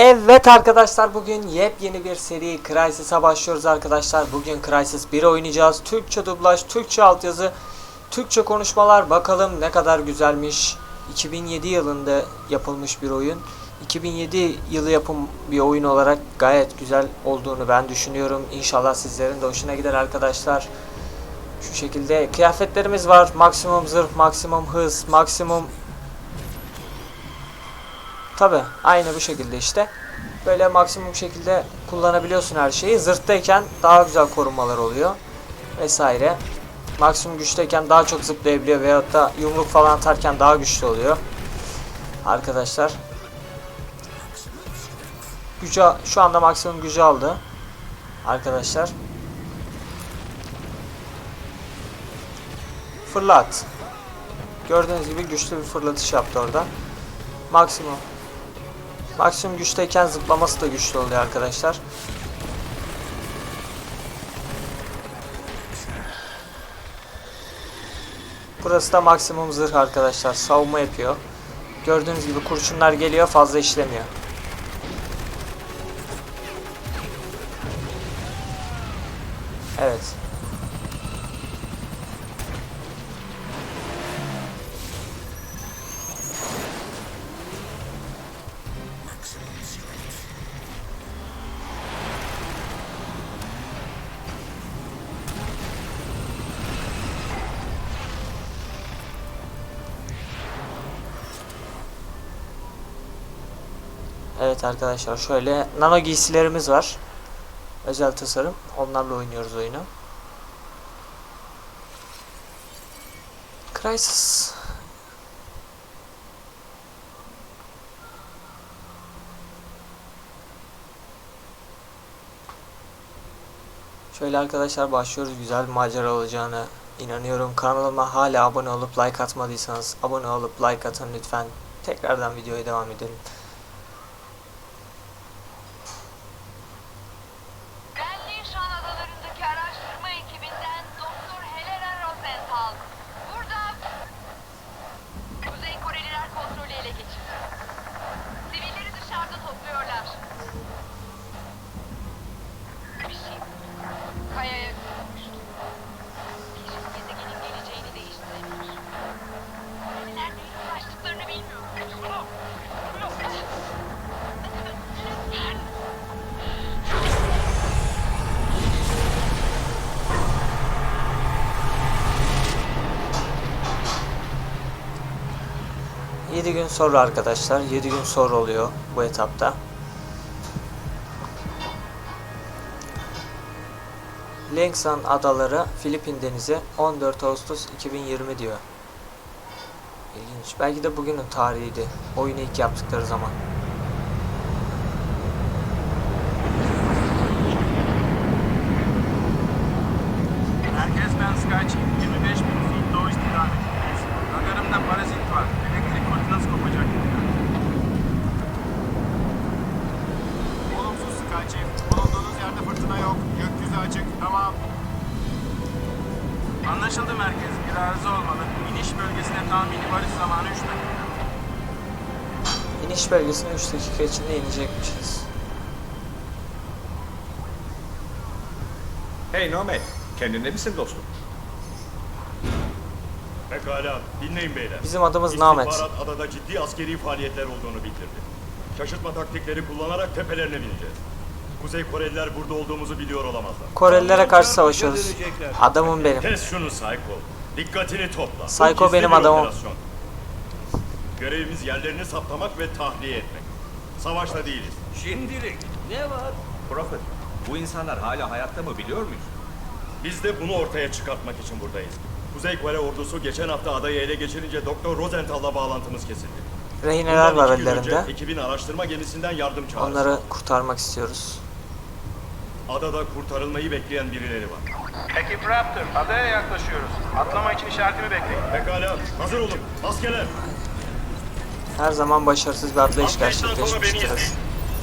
Evet arkadaşlar bugün yepyeni bir seri Crysis'a başlıyoruz arkadaşlar. Bugün Crysis 1 oynayacağız. Türkçe dublaj, Türkçe altyazı, Türkçe konuşmalar bakalım ne kadar güzelmiş. 2007 yılında yapılmış bir oyun. 2007 yılı yapım bir oyun olarak gayet güzel olduğunu ben düşünüyorum. İnşallah sizlerin de hoşuna gider arkadaşlar. Şu şekilde kıyafetlerimiz var. Maksimum zırh, maksimum hız, maksimum Tabi aynı bu şekilde işte. Böyle maksimum şekilde kullanabiliyorsun her şeyi. Zırhtayken daha güzel korumalar oluyor. Vesaire. Maksimum güçteyken daha çok zıplayabiliyor veyahut da yumruk falan atarken daha güçlü oluyor. Arkadaşlar. Gücü, şu anda maksimum gücü aldı. Arkadaşlar. Fırlat. Gördüğünüz gibi güçlü bir fırlatış yaptı orada. Maksimum Maksimum güçteyken zıplaması da güçlü oluyor arkadaşlar. Burası da maksimum zırh arkadaşlar. Savunma yapıyor. Gördüğünüz gibi kurşunlar geliyor fazla işlemiyor. Evet arkadaşlar şöyle nano giysilerimiz var. Özel tasarım. Onlarla oynuyoruz oyunu. Crysis. Şöyle arkadaşlar başlıyoruz. Güzel bir macera olacağını inanıyorum. Kanalıma hala abone olup like atmadıysanız abone olup like atın lütfen. Tekrardan videoya devam edelim. 7 gün sonra arkadaşlar. 7 gün sonra oluyor bu etapta. Lengsan Adaları Filipin Denizi 14 Ağustos 2020 diyor. İlginç. Belki de bugünün tarihiydi. Oyunu ilk yaptıkları zaman. İçinde inecekmişiz. Hey Nomad, kendinde misin dostum? Pekala, dinleyin beyler. Bizim adımız Namet. İstihbarat adada ciddi askeri faaliyetler olduğunu bildirdi. Şaşırtma taktikleri kullanarak tepelerine bineceğiz. Kuzey Koreliler burada olduğumuzu biliyor olamazlar. Korelilere karşı savaşıyoruz. Adamım benim. Kes şunu Psycho. Dikkatini topla. Bu Psycho gizli benim bir adamım. operasyon. Görevimiz yerlerini saptamak ve tahliye etmek. Savaşta değiliz. Şimdilik. Ne var? Prophet, bu insanlar hala hayatta mı biliyor muyuz? Biz de bunu ortaya çıkartmak için buradayız. Kuzey Kore ordusu geçen hafta adayı ele geçirince Doktor Rosenthal'la bağlantımız kesildi. Rehineler Bundan var iki gün önce ellerinde. ekibin araştırma gemisinden yardım çağrısı. Onları kurtarmak istiyoruz. Adada kurtarılmayı bekleyen birileri var. Ekip Raptor, adaya yaklaşıyoruz. Atlama için işaretimi bekleyin. Pekala, hazır olun. Maskeler. Her zaman başarısız bir atlayış gerçekleştiririz.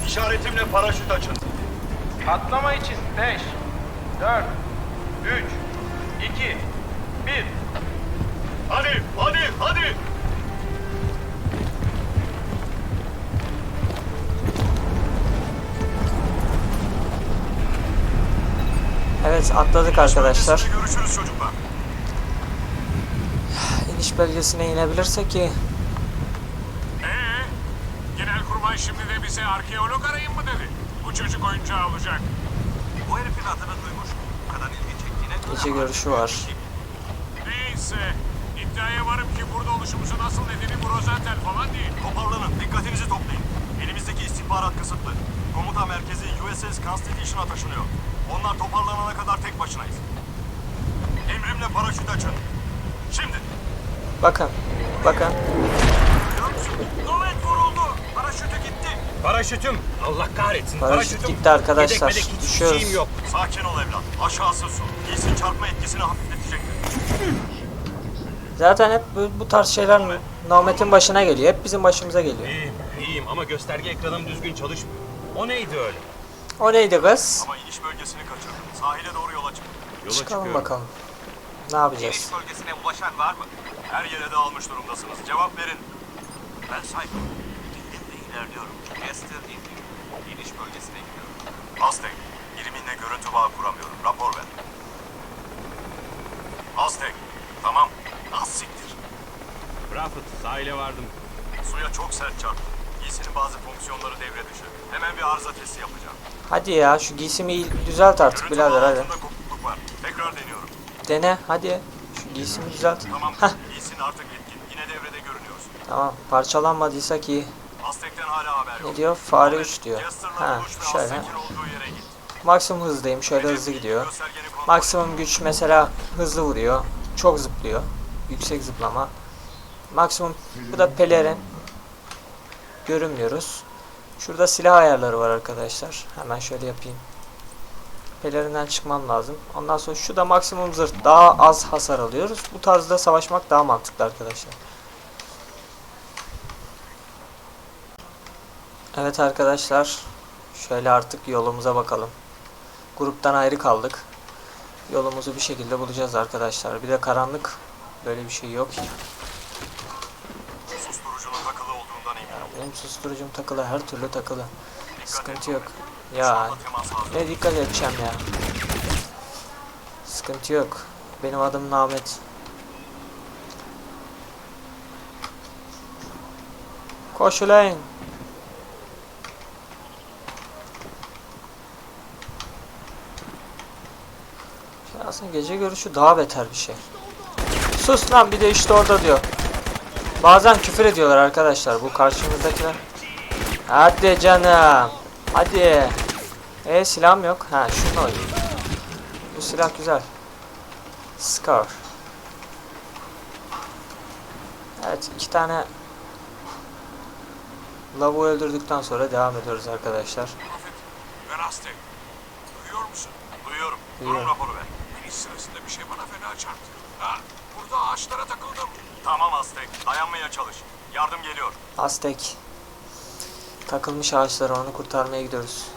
İşaretimle paraşüt açın. Atlama için 5, 4, 3, 2, 1. Hadi, hadi, hadi. Evet atladık arkadaşlar. Görüşürüz çocuklar. İniş belgesine inebilirse ki Genelkurmay şimdi de bize arkeolog arayın mı dedi? Bu çocuk oyuncağı olacak. Bu herifin adını duymuş. Bu kadar ilgi çektiğine göre Gece görüşü var. Neyse, iddiaya varım ki burada oluşumuzun asıl nedeni bu Rosenthal falan değil. Toparlanın, dikkatinizi toplayın. Elimizdeki istihbarat kısıtlı. Komuta merkezi USS Constitution'a taşınıyor. Onlar toparlanana kadar tek başınayız. Emrimle paraşüt açın. Şimdi. Bakın. Bakın. Görüyor musun? Nomet vuruldu. Paraşütü gitti. Paraşütüm. Allah kahretsin. Paraşüt gitti arkadaşlar. Yedek medek Düşüyoruz. şeyim yok. Sakin ol evlat. Aşağısı su. Giysin çarpma etkisini hafifletecektir. Zaten hep bu, bu tarz şeyler Nomet'in başına geliyor. Hep bizim başımıza geliyor. İyiyim, iyiyim ama gösterge ekranım düzgün çalışmıyor. O neydi öyle? O neydi kız? Ama iniş bölgesini kaçırdın. Sahile doğru yola çık. Yola Çıkalım çıkıyorum. bakalım. Ne yapacağız? İniş bölgesine ulaşan var mı? Her yere de almış durumdasınız. Cevap verin. Ben Psycho. İlerliyorum. Chester indi. İniş bölgesine gidiyorum. Aztek, biriminle görüntü bağı kuramıyorum. Rapor ver. Aztek, tamam. Az siktir. Rafet, sahile vardım. Suya çok sert çarptı. Giysinin bazı fonksiyonları devre dışı. Hemen bir arıza testi yapacağım. Hadi ya şu giysimi iyi düzelt artık Görüntü birader bağı hadi. altında kopukluk var. Tekrar deniyorum. Dene hadi. Şu giysimi düzelt. Tamam, Heh, giysin artık yetkin. Yine devrede görünüyorsun. tamam parçalanmadıysak iyi. Ne diyor? Fare Ahmet, 3 diyor. Ha şöyle. Maksimum hızdayım. Şöyle hızlı gidiyor. Maksimum güç mesela hızlı vuruyor. Çok zıplıyor. Yüksek zıplama. Maksimum bu da pelerin. Görünmüyoruz. Şurada silah ayarları var arkadaşlar. Hemen şöyle yapayım. Pelerinden çıkmam lazım. Ondan sonra şu da maksimum zırh. Daha az hasar alıyoruz. Bu tarzda savaşmak daha mantıklı arkadaşlar. Evet arkadaşlar. Şöyle artık yolumuza bakalım. Gruptan ayrı kaldık. Yolumuzu bir şekilde bulacağız arkadaşlar. Bir de karanlık. Böyle bir şey yok. Susturucunun takılı olduğundan eminim. Benim susturucum takılı. Her türlü takılı. Dikkat Sıkıntı et. yok. Ya ne dikkat edeceğim ya. Sıkıntı yok. Benim adım Namet. Koş ulan. Aslında gece görüşü daha beter bir şey. Sus lan bir de işte orada diyor. Bazen küfür ediyorlar arkadaşlar bu karşımızdakiler. Hadi canım. Hadi. E silahım yok. Ha şunu oynayayım. Bu silah güzel. Scar. Evet iki tane Lavu öldürdükten sonra devam ediyoruz arkadaşlar. Ben Aztek. Duyuyor musun? Duyuyorum. Durum raporu ver. İniş sırasında bir şey bana fena çarptı. Ha, burada ağaçlara takıldım. Tamam Aztek. Dayanmaya çalış. Yardım geliyor. Aztek. Takılmış ağaçlara onu kurtarmaya gidiyoruz.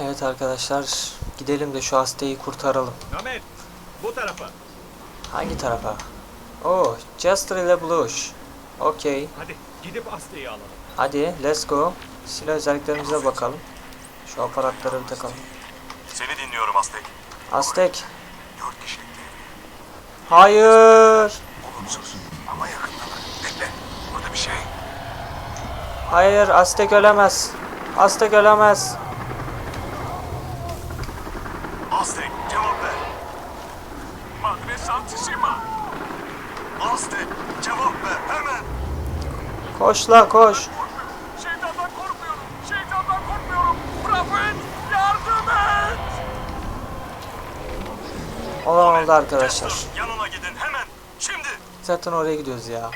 Evet arkadaşlar gidelim de şu Aztek'i kurtaralım. Namet, bu tarafa. Hangi tarafa? Oh, Chester ile Blush. Okey. Hadi gidip Asya'yı alalım. Hadi let's go. Silah özelliklerimize bakalım. Şu aparatları bir takalım. Seni dinliyorum Aztek. Aztek. Hayır. Şey. Hayır Aztek ölemez. Aztek ölemez. Aztek cevap ver. Madre Santissima. Aztek cevap ver hemen. Koş la koş. Olan oldu arkadaşlar. Yanına gidin hemen. Şimdi. Zaten oraya gidiyoruz ya.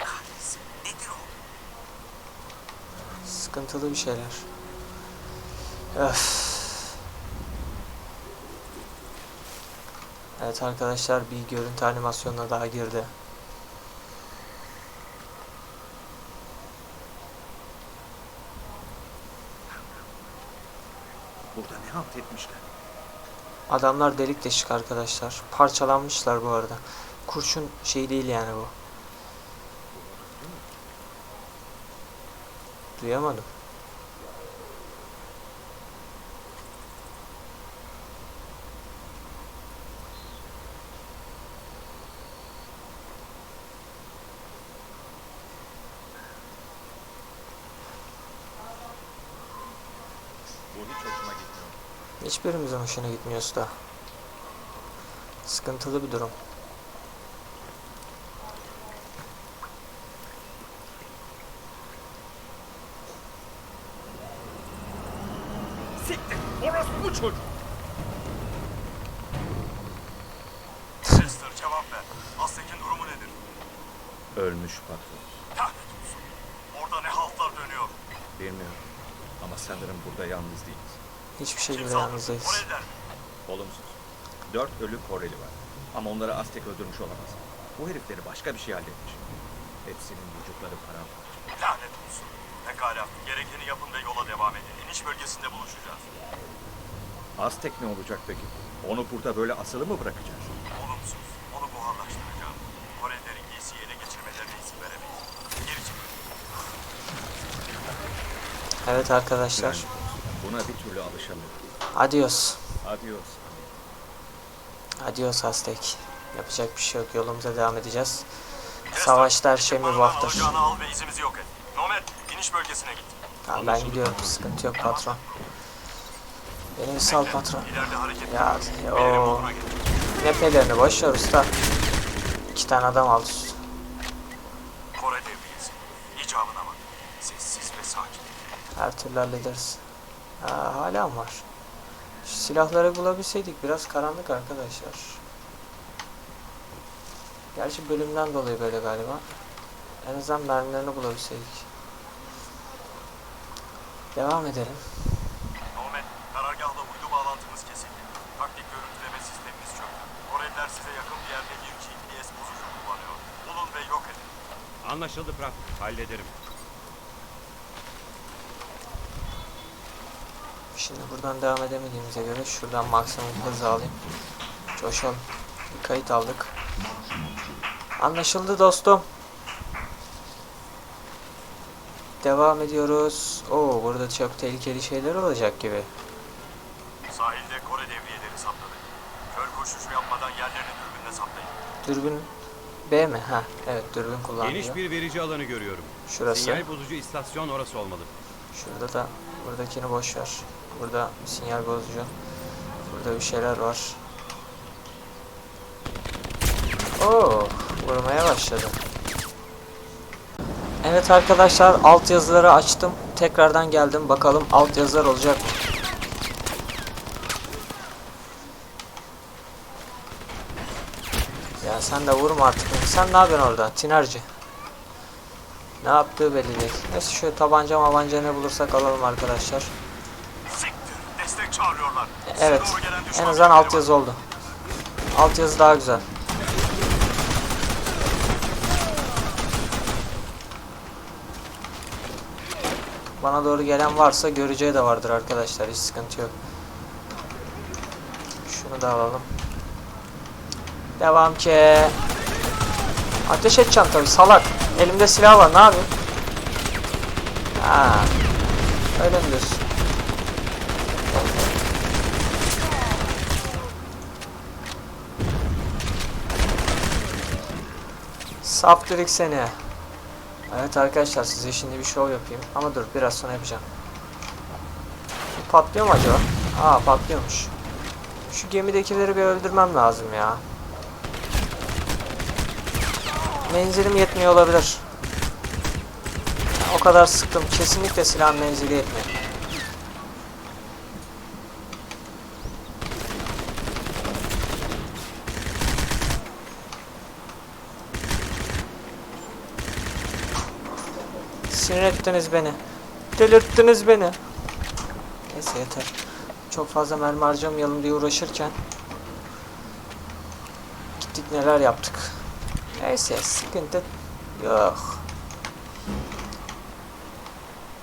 Sıkıntılı bir şeyler. Öf. Evet arkadaşlar bir görüntü animasyonuna daha girdi. Burada ne halt etmişler? Adamlar delik deşik arkadaşlar. Parçalanmışlar bu arada. Kurşun şey değil yani bu. Duyamadım. Hiçbirimizin hoşuna gitmiyor usta. Sıkıntılı bir durum. Siktir. Orası bu çocuk. Chester cevap ver. Aztek'in durumu nedir? Ölmüş patron. Lanet olsun. Orada ne haltlar dönüyor. Bilmiyorum. Ama sanırım burada yalnız değiliz. Hiçbir şekilde yalnızdayız. Olumsuz. Dört ölü Koreli var. Ama onları Aztek öldürmüş olamaz. Bu herifleri başka bir şey halletmiş. Hepsinin vücutları paramparça. Lanet olsun. Pekala. Gerekeni yapın ve yola devam edin. İniş bölgesinde buluşacağız. Aztek ne olacak peki? Onu burada böyle asılı mı bırakacağız? Olumsuz. Onu buharlaştıracağım. Korelilerin giysiyi ele geçirmelerine izin veremeyiz. Geri çıkın. Evet arkadaşlar. Yani buna bir türlü alışamıyorum. Adios. Adios. Adios Aztek. Yapacak bir şey yok. Yolumuza devam edeceğiz. Savaşta her şey mübahtır. al ve izimizi yok et. Nomad, iniş bölgesine git. Tamam ben gidiyorum. Sıkıntı yok patron. Beni bir sal patron. İleride hareket Ya o ne pelerini boş ver usta. İki tane adam aldı. Kore devriyesi. İcabına bak. Sessiz ve sakin. Her türlü hallederiz. Ha, hala mı var? Şu silahları bulabilseydik biraz karanlık arkadaşlar. Gerçi bölümden dolayı böyle galiba. En azından mermilerini bulabilseydik. Devam edelim. Nomad, karargahla uydu bağlantımız kesildi. Taktik görüntüleme sistemimiz çöktü. Koreliler size yakın bir yerde bir GPS bozucu kullanıyor. Bulun ve yok edin. Anlaşıldı Prag. Hallederim. Şimdi buradan devam edemediğimize göre şuradan maksimum hız alayım. Coşalım. Bir kayıt aldık. Anlaşıldı dostum. Devam ediyoruz. Oo burada çok tehlikeli şeyler olacak gibi. Sahilde Kore devriyeleri saptadık. Kör koşucu yapmadan yerlerini dürbünle saptayın. Dürbün B mi? Ha, evet dürbün kullanıyor. Geniş bir verici alanı görüyorum. Şurası. Sinyal bozucu istasyon orası olmalı. Şurada da buradakini boş ver. Burada sinyal bozucu. Burada bir şeyler var. Oo, vurmaya başladı. Evet arkadaşlar alt yazıları açtım. Tekrardan geldim. Bakalım alt yazılar olacak mı? Ya sen de vurma artık. Sen ne yapıyorsun orada? Tinerci. Ne yaptığı belli değil. Neyse şu tabanca mabanca ne bulursak alalım arkadaşlar. Siktir. Destek çağırıyorlar. Size Evet. En azından birlikleri alt yazı oldu. Alt yazı daha güzel. Bana doğru gelen varsa göreceği de vardır arkadaşlar. Hiç sıkıntı yok. Şunu da alalım. Devam ki. Ateş edeceğim tabi salak. Elimde silah var ne yapayım? Ha. Öyle mi diyorsun? Saptırık seni. Evet arkadaşlar size şimdi bir şov yapayım. Ama dur biraz sonra yapacağım. Bu patlıyor mu acaba? Aa patlıyormuş. Şu gemidekileri bir öldürmem lazım ya. Menzilim yetmiyor olabilir. O kadar sıktım. Kesinlikle silah menzili yetmiyor. Sinir ettiniz beni. Delirttiniz beni. Neyse yeter. Çok fazla mermi harcamayalım diye uğraşırken gittik neler yaptık. Neyse sıkıntı yok.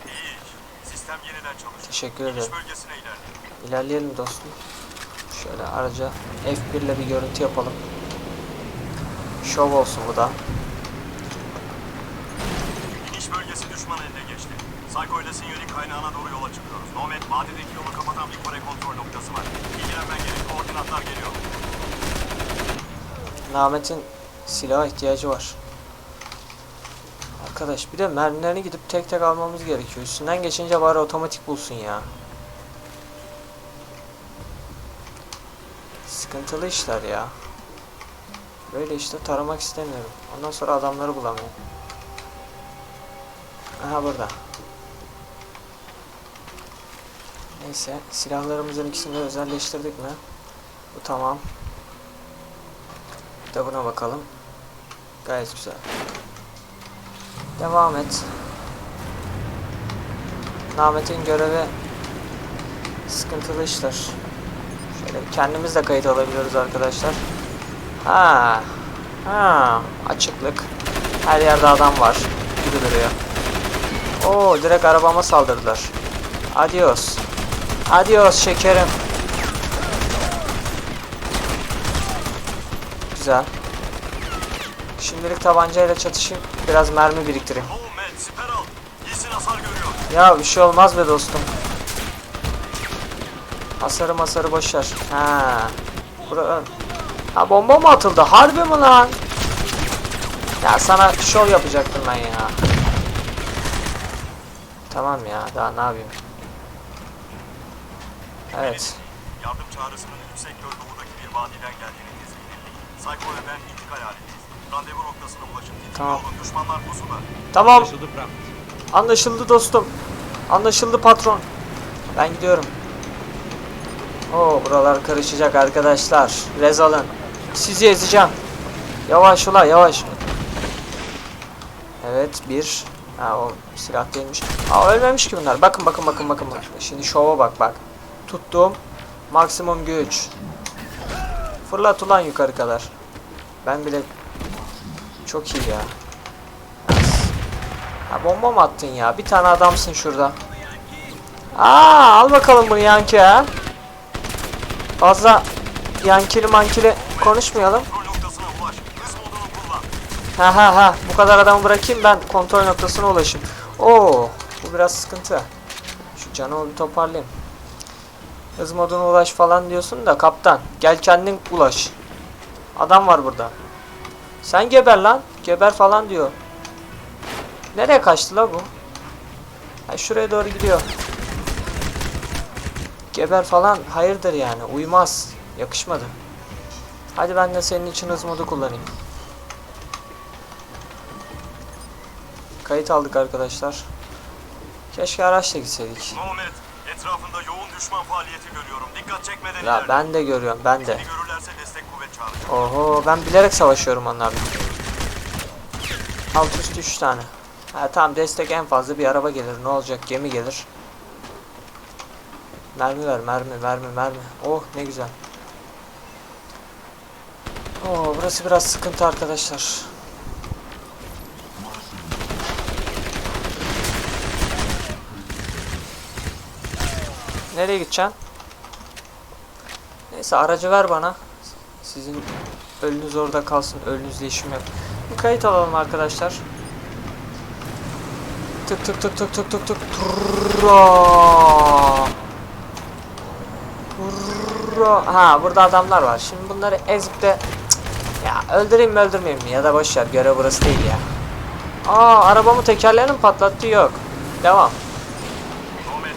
İyi. Sistem yeniden çalışıyor. Teşekkür ederim. İlerleyelim dostum. Şöyle araca F1 ile bir görüntü yapalım. Şov olsun bu da. kaynağına doğru yola çıkıyoruz. Nomad vadideki yolu kapatan bir kore kontrol noktası var. İlgilenmen gerek. Koordinatlar geliyor. Namet'in silaha ihtiyacı var. Arkadaş bir de mermilerini gidip tek tek almamız gerekiyor. Üstünden geçince bari otomatik bulsun ya. Sıkıntılı işler ya. Böyle işte taramak istemiyorum. Ondan sonra adamları bulamıyorum. Aha burada. Neyse silahlarımızın ikisini de özelleştirdik mi? Bu tamam. Bir de buna bakalım. Gayet güzel. Devam et. Namet'in görevi sıkıntılı işler. Şöyle kendimiz de kayıt alabiliyoruz arkadaşlar. Ha. Ha. Açıklık. Her yerde adam var. Gibi duruyor. Oo direkt arabama saldırdılar. Adios. Adios şekerim. Güzel. Şimdilik tabancayla çatışayım. Biraz mermi biriktireyim. Ya bir şey olmaz be dostum. Hasarı masarı boşver. Ha. Bura. Ha bomba mı atıldı? Harbi mi lan? Ya sana şov yapacaktım ben ya. Tamam ya daha ne yapayım? Evet. Yardım çağrısının yüksek göl doğudaki bir vadiden geldiğini tespit ettik. Psycho ve ben intikal halindeyiz. Randevu noktasına ulaşın. Dikkatli Tamam. olun, düşmanlar pusuda. Tamam. Anlaşıldı. Anlaşıldı dostum. Anlaşıldı patron. Ben gidiyorum. Oo buralar karışacak arkadaşlar. Rez alın. Sizi ezeceğim. Yavaş ula yavaş. Evet bir. Ha o silah değilmiş. Aa ölmemiş ki bunlar. Bakın bakın bakın bakın. bakın. Şimdi şova bak bak. Tuttum. Maksimum güç. Fırlat ulan yukarı kadar. Ben bile çok iyi ya. Ha bomba mı attın ya? Bir tane adamsın şurada. Aa al bakalım bunu Yanki ha. Fazla yankili mankili konuşmayalım. Ha ha ha bu kadar adamı bırakayım ben kontrol noktasına ulaşayım. Oo bu biraz sıkıntı. Şu canımı bir toparlayayım. Hız moduna ulaş falan diyorsun da kaptan gel kendin ulaş. Adam var burada. Sen geber lan. Geber falan diyor. Nereye kaçtı la bu? Ha şuraya doğru gidiyor. Geber falan hayırdır yani uymaz. Yakışmadı. Hadi ben de senin için hız modu kullanayım. Kayıt aldık arkadaşlar. Keşke araçla gitseydik. Etrafında yoğun düşman faaliyeti görüyorum. Dikkat çekmeden Ya ilerle. ben de görüyorum ben de. Seni görürlerse destek kuvvet çağıracak. Oho ben bilerek savaşıyorum onlarla. Alt üst 3 tane. Ha tamam destek en fazla bir araba gelir. Ne olacak gemi gelir. Mermi ver mermi mermi mermi. Oh ne güzel. Oo burası biraz sıkıntı arkadaşlar. Nereye gideceksin? Neyse aracı ver bana. Sizin ölünüz orada kalsın. Ölünüzle işim yok. Bir kayıt alalım arkadaşlar. Tık tık tık tık tık tık tık. Turra. Turra. Ha burada adamlar var. Şimdi bunları ezip de Cık, ya öldüreyim mi öldürmeyeyim mi ya da boş ver görev burası değil ya. Aa arabamı tekerlerini patlattı yok. Devam. Muhammed,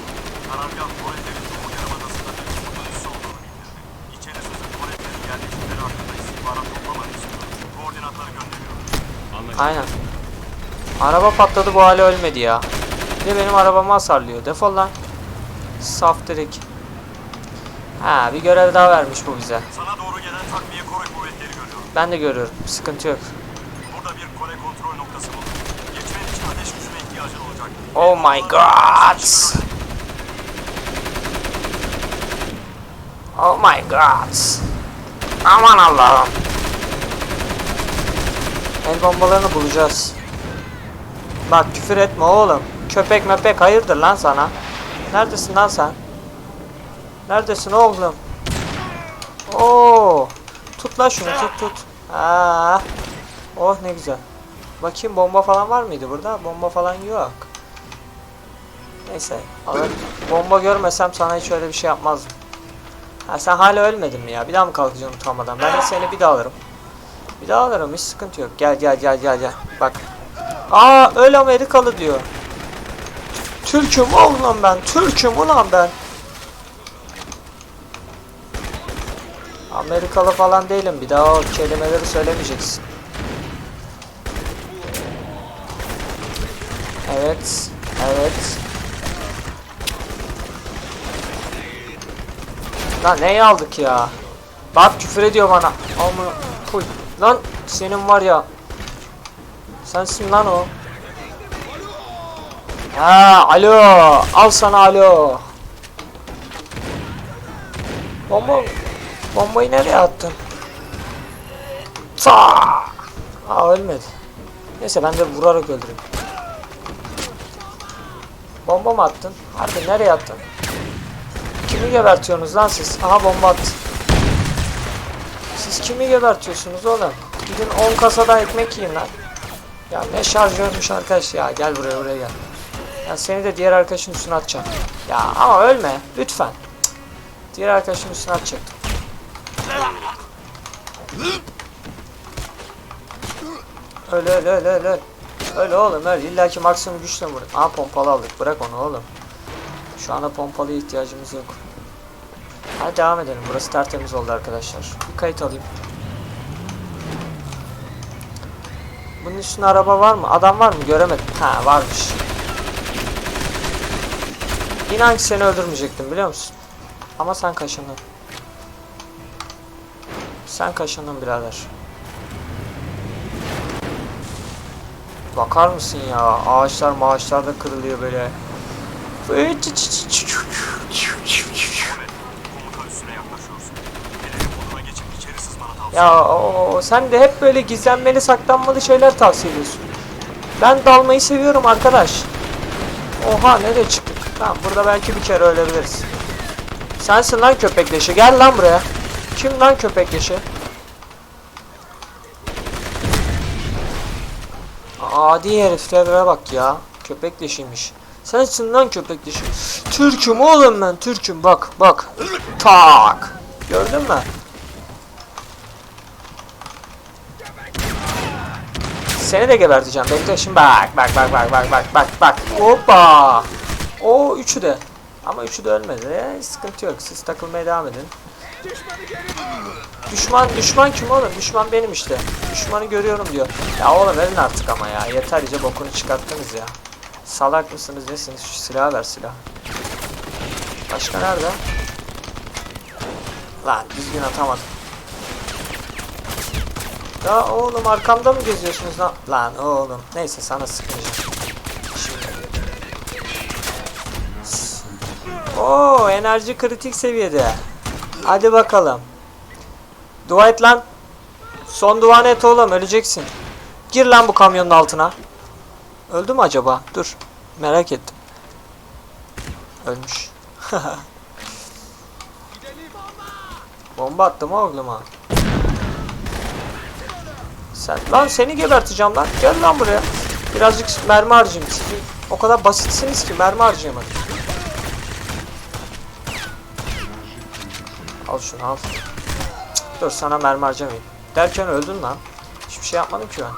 karargah Korelilerin Doğu Yarımadası'nda bir komutan üssü olduğunu bildirdi. İçeri sızıp Korelilerin yerleşimleri hakkında istihbarat toplamanı istiyorum. Koordinatları gönderiyorum. Anlaşıldı. Aynen. Araba patladı bu hale ölmedi ya. Bir de benim arabamı hasarlıyor. Defol lan. Saf direkt. Ha bir görev daha vermiş bu bize. Sana doğru gelen takviye Kore kuvvetleri görüyorum. Ben de görüyorum. Sıkıntı yok. Burada bir Kore kontrol noktası buldum. Geçmen için ateş gücüne ihtiyacın olacak. Oh my god. Oh my god. Aman Allah'ım. El bombalarını bulacağız. Bak küfür etme oğlum. Köpek mepek hayırdır lan sana. Neredesin lan sen? Neredesin oğlum? Oo. Tut lan şunu tut tut. Aa. Oh ne güzel. Bakayım bomba falan var mıydı burada? Bomba falan yok. Neyse. alır. Bomba görmesem sana hiç öyle bir şey yapmazdım. Ha sen hala ölmedin mi ya? Bir daha mı kalkacaksın utanmadan? Ben de seni bir daha alırım. Bir daha alırım hiç sıkıntı yok. Gel gel gel gel gel. Bak. Aa öl Amerikalı diyor. Türk'üm oğlum ben. Türk'üm ulan ben. Amerikalı falan değilim. Bir daha o kelimeleri söylemeyeceksin. Evet. Evet. Lan neyi aldık ya? Bak küfür ediyor bana. Amına koy. Lan senin var ya. Sensin lan o. Ha alo. Al sana alo. Bomba bombayı nereye attın? Ta! Aa ölmedi. Neyse ben de vurarak öldüreyim. Bomba mı attın? Harbi nereye attın? Kimi gebertiyorsunuz lan siz? Aha bomba attı. Kimi gebertiyorsunuz oğlum? Gidin 10 kasada ekmek yiyin lan. Ya ne şarjörmüş arkadaş ya. Gel buraya buraya gel. Ya seni de diğer arkadaşın üstüne atacağım. Ya ama ölme lütfen. Diğer arkadaşın üstüne atacaktım. Öl öl öl öl öl. Öl oğlum öl. İlla ki maksimum güçle vur. Aa pompalı aldık. Bırak onu oğlum. Şu anda pompalıya ihtiyacımız yok. Hadi devam edelim. Burası tertemiz oldu arkadaşlar. Bir kayıt alayım. Bunun üstünde araba var mı? Adam var mı? Göremedim. Ha varmış. İnan ki seni öldürmeyecektim biliyor musun? Ama sen kaşındın. Sen kaşındın birader. Bakar mısın ya? Ağaçlar maaşlar da kırılıyor böyle. Komuta Ya o, sen de hep böyle gizlenmeli saklanmalı şeyler tavsiye ediyorsun. Ben dalmayı seviyorum arkadaş. Oha nereye çıktık? Tamam burada belki bir kere ölebiliriz. Sensin lan köpek leşi. Gel lan buraya. Kim lan köpek leşi? Adi heriflere bak ya. Köpek leşiymiş. Sensin lan köpek. Türk'üm oğlum ben Türk'üm bak bak. Tak. Gördün mü? Seni de geberteceğim. Bekle şimdi bak bak bak bak bak bak bak bak. Hoppa. O üçü de. Ama üçü de ölmedi. Sıkıntı yok. Siz takılmaya devam edin. Düşman düşman kim oğlum? Düşman benim işte. Düşmanı görüyorum diyor. Ya oğlum verin artık ama ya. Yeter iyice bokunu çıkarttınız ya. Salak mısınız nesiniz? Şu silahı ver silah. Başka nerede? Lan düzgün atamadım. Ya oğlum arkamda mı geziyorsunuz lan? Lan oğlum. Neyse sana sıkmayacağım. Oo enerji kritik seviyede. Hadi bakalım. Dua lan. Son duanı et oğlum öleceksin. Gir lan bu kamyonun altına. Öldü mü acaba? Dur. Merak ettim. Ölmüş. Bomba attım oğluma. Sen lan seni geberteceğim lan. Gel lan buraya. Birazcık mermi harcayayım. Siz o kadar basitsiniz ki mermi harcayamadım. Al şunu al. Cık, dur sana mermi harcamayayım. Derken öldün lan. Hiçbir şey yapmadım ki ben.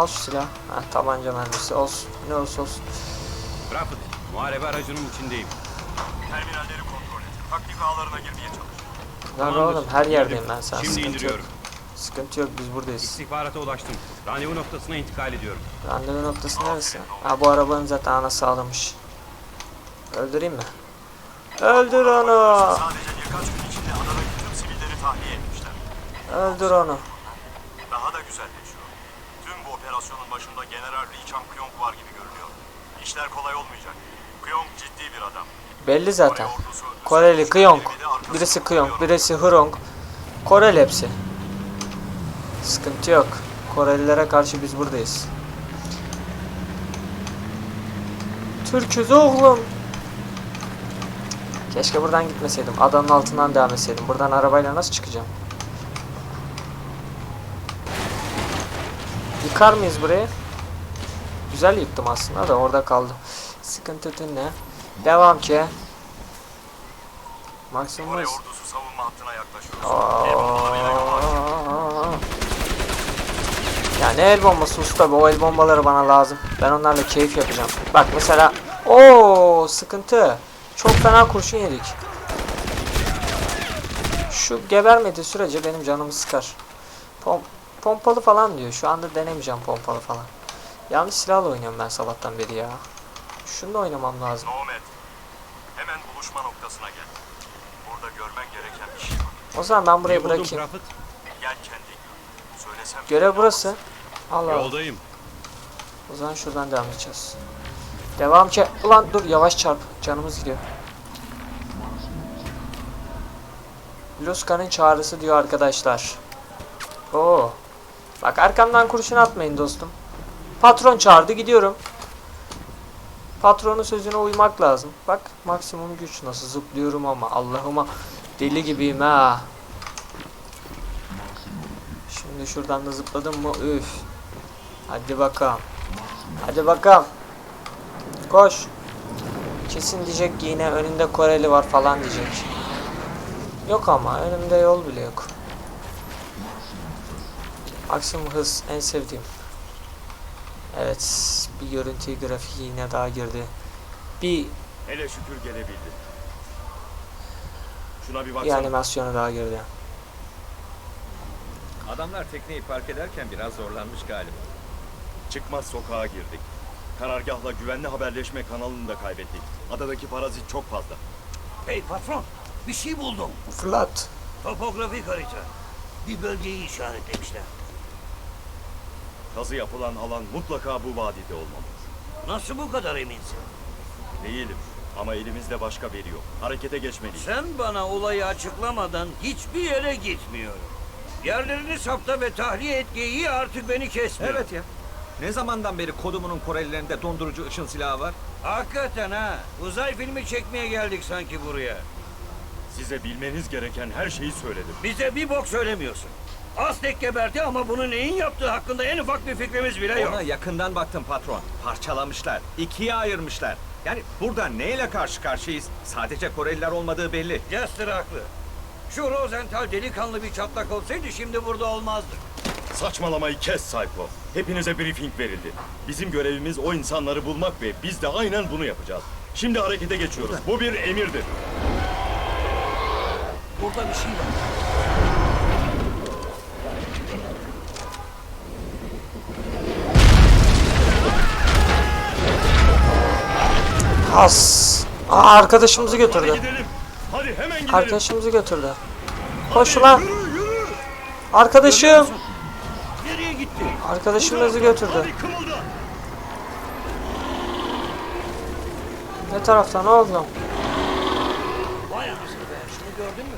Al şu silah. Ha tabanca mermisi olsun. Ne olursa olsun. Rafet, muharebe aracının içindeyim. Terminalleri kontrol et. Taktik ağlarına girmeye çalış. Lan oğlum her yerdeyim ben sen. Şimdi Sıkıntı yok. Sıkıntı yok biz buradayız. İstihbarata ulaştım. Randevu noktasına intikal ediyorum. Randevu noktası neresi? Ha bu arabanın zaten anası ağlamış. Öldüreyim mi? Öldür onu. Sadece birkaç gün içinde adadaki tüm sivilleri tahliye etmişler. Öldür onu. Daha da güzelleşiyor. Tüm bu operasyonun başında General Lee Chang Kyong var gibi görünüyor. İşler kolay olmayacak. Kyong ciddi bir adam. Belli zaten. Koreli Kıyong. Birisi Kıyong, birisi Hurong. Koreli hepsi. Sıkıntı yok. Korelilere karşı biz buradayız. Türküz oğlum. Keşke buradan gitmeseydim. Adanın altından devam etseydim. Buradan arabayla nasıl çıkacağım? Yıkar mıyız burayı? Güzel yıktım aslında da orada kaldı. Sıkıntı ne? Devam ki. Maksimum ordusu savunma hattına yaklaşıyor. Ya ne el bombası usta be o el bombaları bana lazım. Ben onlarla keyif yapacağım. Bak mesela o sıkıntı. Çok fena kurşun yedik. Şu gebermediği sürece benim canımı sıkar. Pom pompalı falan diyor. Şu anda denemeyeceğim pompalı falan. Yanlış silahla oynuyorum ben sabahtan beri ya. Şunu da oynamam lazım. Nomad. Hemen buluşma noktasına gel. Burada görmen gereken bir şey var. O zaman ben burayı bırakayım. Gel Görev burası. Allah Allah. Yoldayım. O zaman şuradan devam edeceğiz. Devam ki. Ulan dur yavaş çarp. Canımız gidiyor. Luska'nın çağrısı diyor arkadaşlar. Oo. Bak arkamdan kurşun atmayın dostum. Patron çağırdı gidiyorum. Patronun sözüne uymak lazım. Bak maksimum güç nasıl zıplıyorum ama Allah'ıma deli gibiyim ha. Şimdi şuradan da zıpladım mı üf. Hadi bakalım. Hadi bakalım. Koş. Kesin diyecek ki yine önünde Koreli var falan diyecek. Yok ama önümde yol bile yok. Maksimum hız en sevdiğim. Evet bir görüntü grafiği yine daha girdi. Bir, Hele şükür gelebildin. Şuna bir bir baksana. animasyonu daha girdi. Adamlar tekneyi park ederken biraz zorlanmış galiba. Çıkmaz sokağa girdik. Karargahla güvenli haberleşme kanalını da kaybettik. Adadaki parazit çok fazla. Hey patron, bir şey buldum. Fırlat. Topografik harita. Bir bölgeyi işaretlemişler. Kazı yapılan alan mutlaka bu vadide olmalı. Nasıl bu kadar eminsin? Değilim. Ama elimizde başka veri yok. Harekete geçmeliyiz. Sen bana olayı açıklamadan hiçbir yere gitmiyorum. Yerlerini sapta ve tahliye et geyiği artık beni kesmiyor. Evet ya. Ne zamandan beri kodumunun Korelilerinde dondurucu ışın silahı var? Hakikaten ha. Uzay filmi çekmeye geldik sanki buraya. Size bilmeniz gereken her şeyi söyledim. Bize bir bok söylemiyorsun. Aztek geberdi ama bunu neyin yaptığı hakkında en ufak bir fikrimiz bile yok. Ona yakından baktım patron. Parçalamışlar. ikiye ayırmışlar. Yani burada neyle karşı karşıyayız? Sadece Koreliler olmadığı belli. Jester haklı. Şu Rosenthal delikanlı bir çatlak olsaydı şimdi burada olmazdı. Saçmalamayı kes Sayko. Hepinize briefing verildi. Bizim görevimiz o insanları bulmak ve biz de aynen bunu yapacağız. Şimdi harekete geçiyoruz. Bu bir emirdir. Burada bir şey var. Has. Aa, arkadaşımızı götürdü. Gidelim. Hadi hemen gidelim. Arkadaşımızı götürdü. Koş ulan. Arkadaşım. Nereye gitti? Arkadaşımızı götürdü. Hadi kımılda. Ne tarafta ne oldu? Vay anasını be. Şunu gördün mü?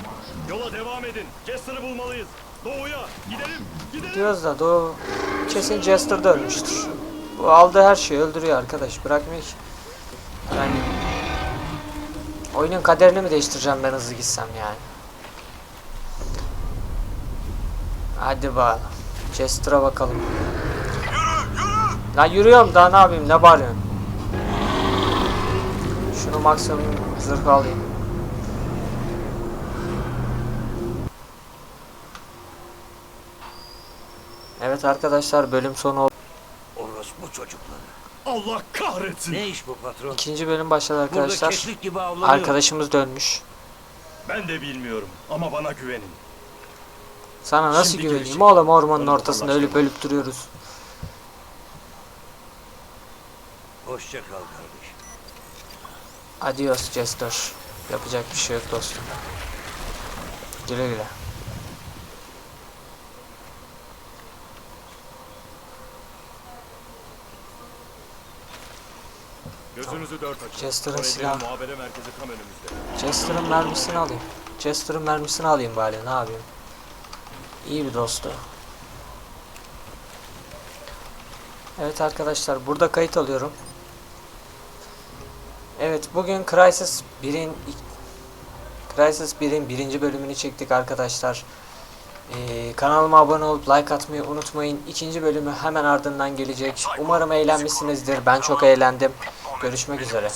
Yola devam edin. Jester'ı bulmalıyız. Doğuya. Gidelim. Gidelim. Diyoruz da Doğu kesin Jester'da ölmüştür. Bu aldığı her şeyi öldürüyor arkadaş. Bırakmıyor ki. Yani oyunun kaderini mi değiştireceğim ben hızlı gitsem yani. Hadi bakalım. Jester'a bakalım. Yürü yürü. Lan yürüyorum daha ne yapayım ne bağırıyorsun? Şunu maksimum zırh alayım. Evet arkadaşlar bölüm sonu oldu. Orospu çocukları. Allah kahretsin. Ne iş bu patron? İkinci bölüm başladı arkadaşlar. gibi avlanıyor. Arkadaşımız dönmüş. Ben de bilmiyorum ama bana güvenin. Sana nasıl Şimdi güveneyim gelecek. oğlum ormanın Onu ortasında ölüp ölüp duruyoruz. Hoşça kal kardeşim. Adios Jester. Yapacak bir şey yok dostum. Güle güle. Gözünüzü dört açın. Chester'ın silahı. Muhabere merkezi tam önümüzde. Jester'ın mermisini alayım. Jester'ın mermisini alayım bari ne yapayım. İyi bir dostu. Evet arkadaşlar burada kayıt alıyorum. Evet bugün Crysis 1'in Crysis 1'in birinci bölümünü çektik arkadaşlar. Ee, kanalıma abone olup like atmayı unutmayın. İkinci bölümü hemen ardından gelecek. Umarım eğlenmişsinizdir. Ben çok eğlendim. Görüşmek üzere.